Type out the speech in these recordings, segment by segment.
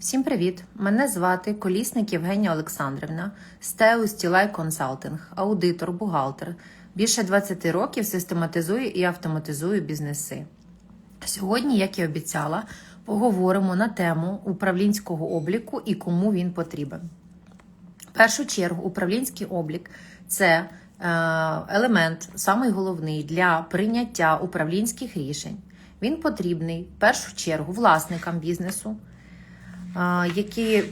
Всім привіт! Мене звати Колісник Євгенія Олександрівна, стеу Стілай Консалтинг, аудитор, бухгалтер. Більше 20 років систематизую і автоматизую бізнеси. Сьогодні, як і обіцяла, поговоримо на тему управлінського обліку і кому він потрібен. В першу чергу, управлінський облік це е, елемент, самий головний для прийняття управлінських рішень. Він потрібний в першу чергу власникам бізнесу, які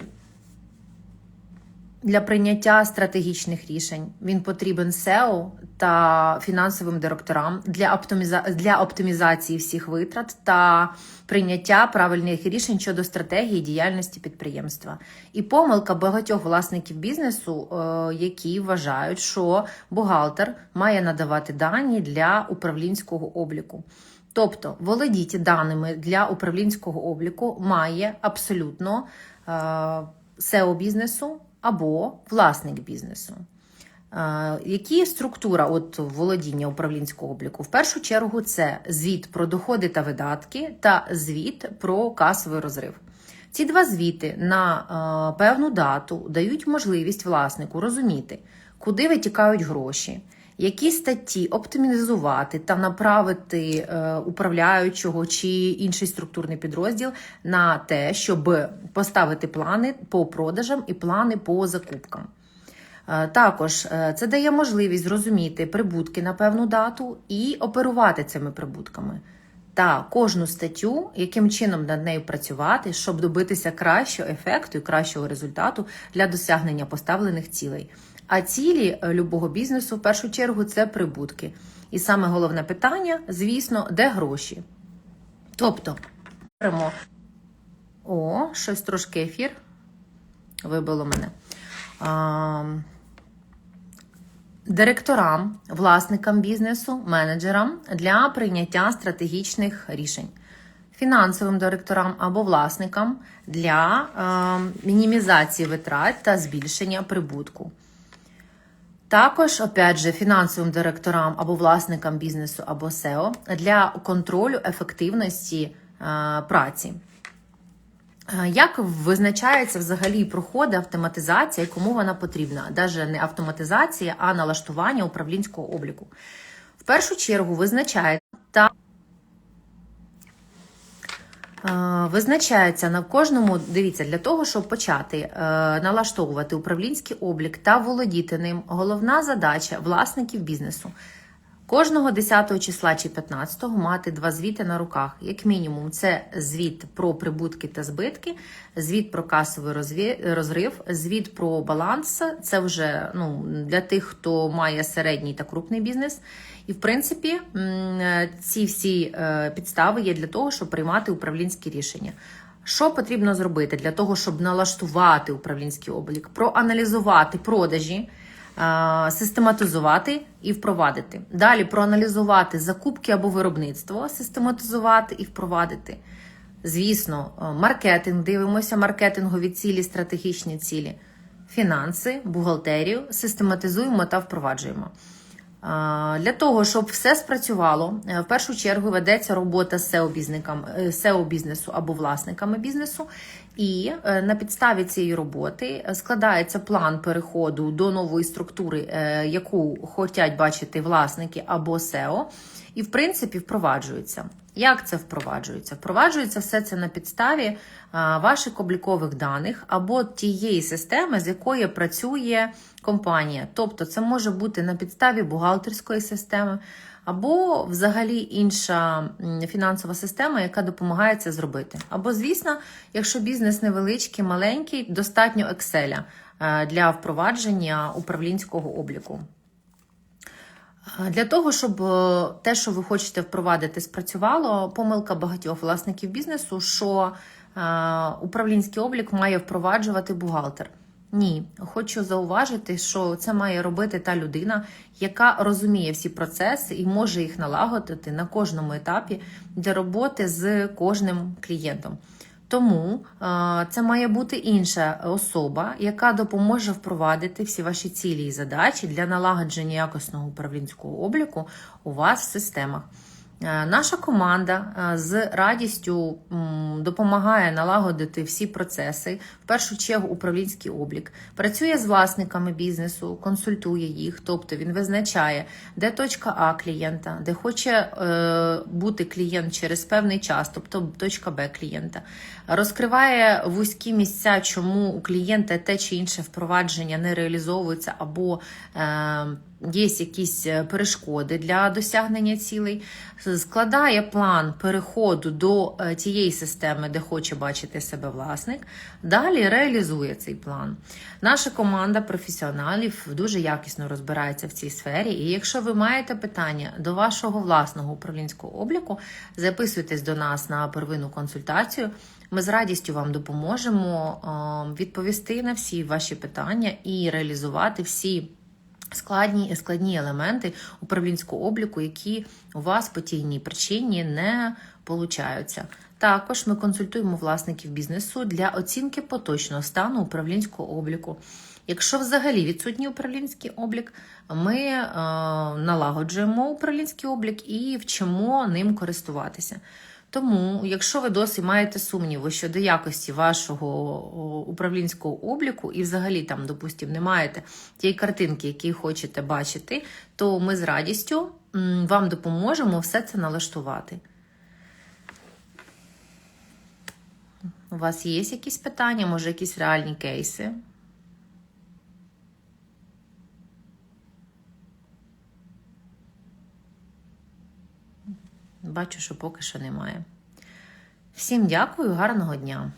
для прийняття стратегічних рішень він потрібен SEO та фінансовим директорам для, оптиміза... для оптимізації всіх витрат та прийняття правильних рішень щодо стратегії діяльності підприємства. І помилка багатьох власників бізнесу, е, які вважають, що бухгалтер має надавати дані для управлінського обліку. Тобто, володіти даними для управлінського обліку має абсолютно е, SEO бізнесу або власник бізнесу. Е, Які структура от володіння управлінського обліку? В першу чергу це звіт про доходи та видатки та звіт про касовий розрив. Ці два звіти на е, певну дату дають можливість власнику розуміти, куди витікають гроші, які статті оптимізувати та направити е, управляючого чи інший структурний підрозділ на те, щоб поставити плани по продажам і плани по закупкам. Е, Також е, це дає можливість зрозуміти прибутки на певну дату і оперувати цими прибутками. Та кожну статтю, яким чином над нею працювати, щоб добитися кращого ефекту і кращого результату для досягнення поставлених цілей. А цілі е, любого бізнесу в першу чергу це прибутки. І саме головне питання, звісно, де гроші. Тобто, беремо. О, щось трошки ефір. Вибило мене. А, директорам, власникам бізнесу, менеджерам для прийняття стратегічних рішень, фінансовим директорам або власникам для е, мінімізації витрат та збільшення прибутку. Також, опять же, фінансовим директорам або власникам бізнесу або SEO для контролю ефективності е, праці. Е, Як визначається взагалі проходи автоматизація і кому вона потрібна? Даже не автоматизація, а налаштування управлінського обліку. В першу чергу визначається та Визначається на кожному, дивіться, для того, щоб почати е, налаштовувати управлінський облік та володіти ним, головна задача власників бізнесу кожного 10 числа чи 15 мати два звіти на руках. Як мінімум, це звіт про прибутки та збитки, звіт про касовий розрив, звіт про баланс. Це вже ну, для тих, хто має середній та крупний бізнес. І, в принципі, ці всі е, підстави є для того, щоб приймати управлінські рішення. Що потрібно зробити для того, щоб налаштувати управлінський облік, проаналізувати продажі, систематизувати і впровадити. Далі проаналізувати закупки або виробництво, систематизувати і впровадити. Звісно, е, маркетинг, дивимося маркетингові цілі, стратегічні цілі, фінанси, бухгалтерію, систематизуємо та впроваджуємо. Для того, щоб все спрацювало, е, в першу чергу ведеться робота з SEO-бізникам, е, SEO-бізнесу або власниками бізнесу. І е, на підставі цієї роботи складається план переходу до нової структури, яку хочуть бачити власники або SEO, і в принципі впроваджується. Як це впроваджується? Впроваджується все це на підставі ваших облікових даних або тієї системи, з якої працює компанія. Тобто, це може бути на підставі бухгалтерської системи, або взагалі інша фінансова система, яка допомагає це зробити. Або, звісно, якщо бізнес невеличкий, маленький, достатньо Excel для впровадження управлінського обліку. Для того, щоб е, те, що ви хочете впровадити, спрацювало, помилка багатьох власників бізнесу, що е, управлінський облік має впроваджувати бухгалтер. Ні, хочу зауважити, що це має робити та людина, яка розуміє всі процеси і може їх налагодити на кожному етапі для роботи з кожним клієнтом. Тому е, це має бути інша особа, яка допоможе впровадити всі ваші цілі і задачі для налагодження якісного управлінського обліку у вас в системах. Е, Наша команда е, з радістю допомагає налагодити всі процеси, в першу чергу управлінський облік. Працює з власниками бізнесу, консультує їх, тобто він визначає, де точка А клієнта, де хоче е, бути клієнт через певний час, тобто точка Б клієнта. Розкриває вузькі місця, чому у клієнта те чи інше впровадження не реалізовується або є якісь е, перешкоди для досягнення цілей, складає план переходу до е, тієї системи, де хоче бачити себе власник. Далі реалізує цей план. Наша команда професіоналів дуже якісно розбирається в цій сфері. І якщо ви маєте питання до вашого власного управлінського обліку, записуйтесь до нас на первинну консультацію. Ми з радістю вам допоможемо відповісти на всі ваші питання і реалізувати всі складні, складні елементи управлінського обліку, які у вас по тійній причині не получаються. Також ми консультуємо власників бізнесу для оцінки поточного стану управлінського обліку. Якщо взагалі відсутній управлінський облік, ми е, налагоджуємо управлінський облік і вчимо ним користуватися. Тому, якщо ви досі маєте сумніви щодо якості вашого управлінського обліку, і взагалі там, допустимо, не маєте тієї картинки, які хочете бачити, то ми з радістю вам допоможемо все це налаштувати. У вас є якісь питання, може, якісь реальні кейси? Бачу, що поки що немає. Всім дякую, гарного дня!